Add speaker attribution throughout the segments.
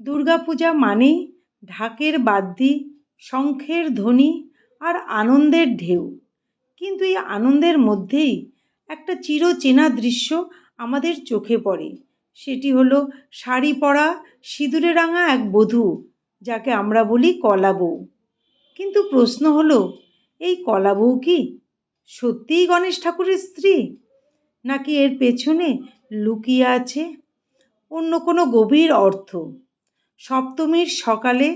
Speaker 1: দুর্গাপূজা মানেই ঢাকের বাদ্যি, শঙ্খের ধ্বনি আর আনন্দের ঢেউ। কিন্তু এই আনন্দের মধ্যেই একটা চিরচেনা দৃশ্য আমাদের চোখে পড়ে। সেটি হলো শাড়ি পরা সিঁদুরে রাঙা এক বধূ, যাকে আমরা বলি কলা বউ। কিন্তু প্রশ্ন হলো, এই কলা বউ কি সত্যিই গণেশ ঠাকুরের স্ত্রী? নাকি এর পেছনে লুকিয়ে আছে অন্য কোনো গভীর অর্থ? সপ্তমীর সকালে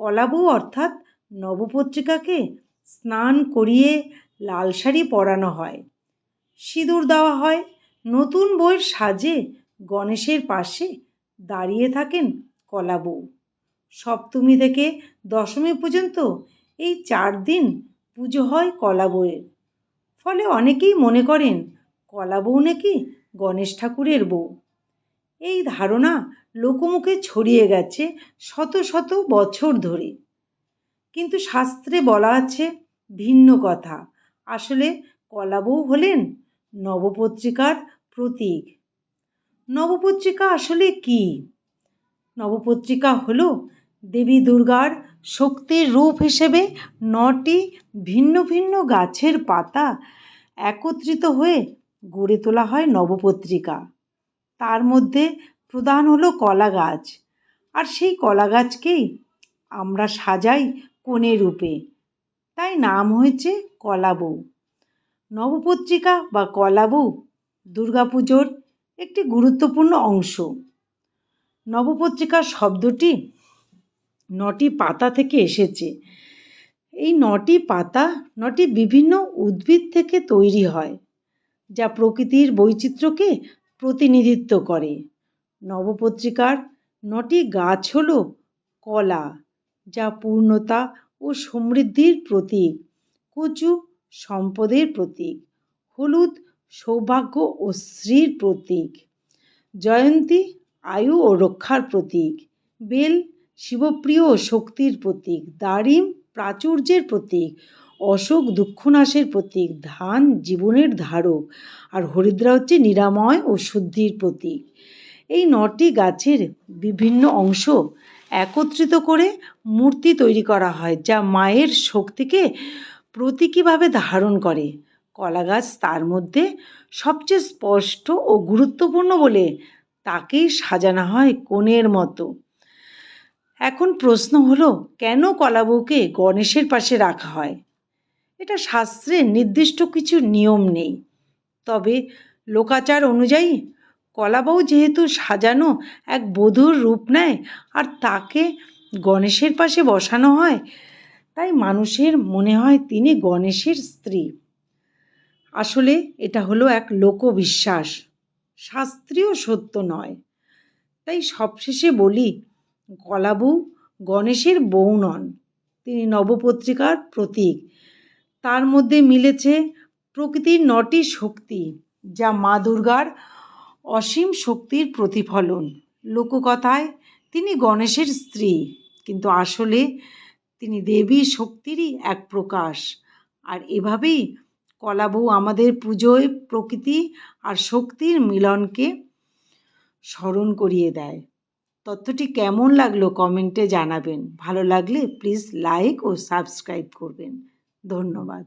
Speaker 1: কলাবউ অর্থাৎ নবপত্রিকাকে স্নান করিয়ে লাল শাড়ি পরানো হয়। সিঁদুর দেওয়া হয়। নতুন বইয়ের সাজে গণেশের পাশে দাঁড়িয়ে থাকেন কলাবউ সপ্তমী থেকে দশমী পর্যন্ত এই চার দিন পুজো হয় কলা বউয়ের ফলে অনেকেই মনে করেন কলা বউ নাকি গণেশ ঠাকুরের বউ। এই ধারণা লোকমুখে ছড়িয়ে গেছে শত শত বছর ধরে। কিন্তু শাস্ত্রে বলা আছে ভিন্ন কথা। আসলে কলা বউ হলেন নবপত্রিকার প্রতীক। নবপত্রিকা আসলে কি? নবপত্রিকা হল দেবী দুর্গার শক্তির রূপ হিসেবে নটি ভিন্ন ভিন্ন গাছের পাতা একত্রিত হয়ে গড়ে তোলা হয় নবপত্রিকা। তার মধ্যে প্রধান হলো কলা গাছ। আর সেই কলা গাছকেই আমরা সাজাই কনে রূপে। তাই নাম হয়েছে কলা বউ। নবপত্রিকা বা কলা বউ দুর্গাপুজোর একটি গুরুত্বপূর্ণ অংশ। নবপত্রিকা শব্দটি নটি পাতা থেকে এসেছে। এই নটি পাতা নটি বিভিন্ন উদ্ভিদ থেকে তৈরি হয়, যা প্রকৃতির বৈচিত্র্যকে প্রতিনিধিত্ব করে। নবপত্রিকার নটি গাছ হল কলা, যা পূর্ণতা ও সমৃদ্ধির প্রতীক, কচু সম্পদের প্রতীক, হলুদ সৌভাগ্য ও শ্রীর প্রতীক, জয়ন্তী আয়ু ও রক্ষার প্রতীক, বেল শিবপ্রিয় ও শক্তির প্রতীক, দারিম প্রাচুর্যের প্রতীক অশোক দুঃখনাশের প্রতীক, ধান জীবনের ধারক, আর হরিদ্রা হচ্ছে নিরাময় ও শুদ্ধির প্রতীক। এই নটি গাছের বিভিন্ন অংশ একত্রিত করে মূর্তি তৈরি করা হয়, যা মায়ের শক্তিকে প্রতীকীভাবে ধারণ করে। কলা গাছ তার মধ্যে সবচেয়ে স্পষ্ট ও গুরুত্বপূর্ণ বলে তাকেই সাজানো হয় কোণের মতো। এখন প্রশ্ন হলো, কেন কলাবউকে গণেশের পাশে রাখা হয়? এটা শাস্ত্রে নির্দিষ্ট কিছু নিয়ম নেই। তবে লোকাচার অনুযায়ী কলাবউ যেহেতু সাজানো এক বধূর রূপ নেয় আর তাকে গণেশের পাশে বসানো হয়, তাই মানুষের মনে হয় তিনি গণেশের স্ত্রী। আসলে এটা হলো এক লোকবিশ্বাস, শাস্ত্রীয় সত্য নয়। তাই সবশেষে বলি, কলাবউ গণেশের বউ নন, তিনি নবপত্রিকার প্রতীক। তার মধ্যে মিলেছে প্রকৃতির নটি শক্তি, যা মা দুর্গার অসীম শক্তির প্রতিফলন। লোককথায় তিনি গণেশের স্ত্রী, কিন্তু আসলে তিনি দেবী শক্তিরই এক প্রকাশ। আর এভাবেই কলাবউ আমাদের পুজোয় প্রকৃতি আর শক্তির মিলনকে স্মরণ করিয়ে দেয়। তথ্যটি কেমন লাগল কমেন্টে জানাবেন। ভালো লাগলে প্লিজ লাইক ও সাবস্ক্রাইব করবেন। ধন্যবাদ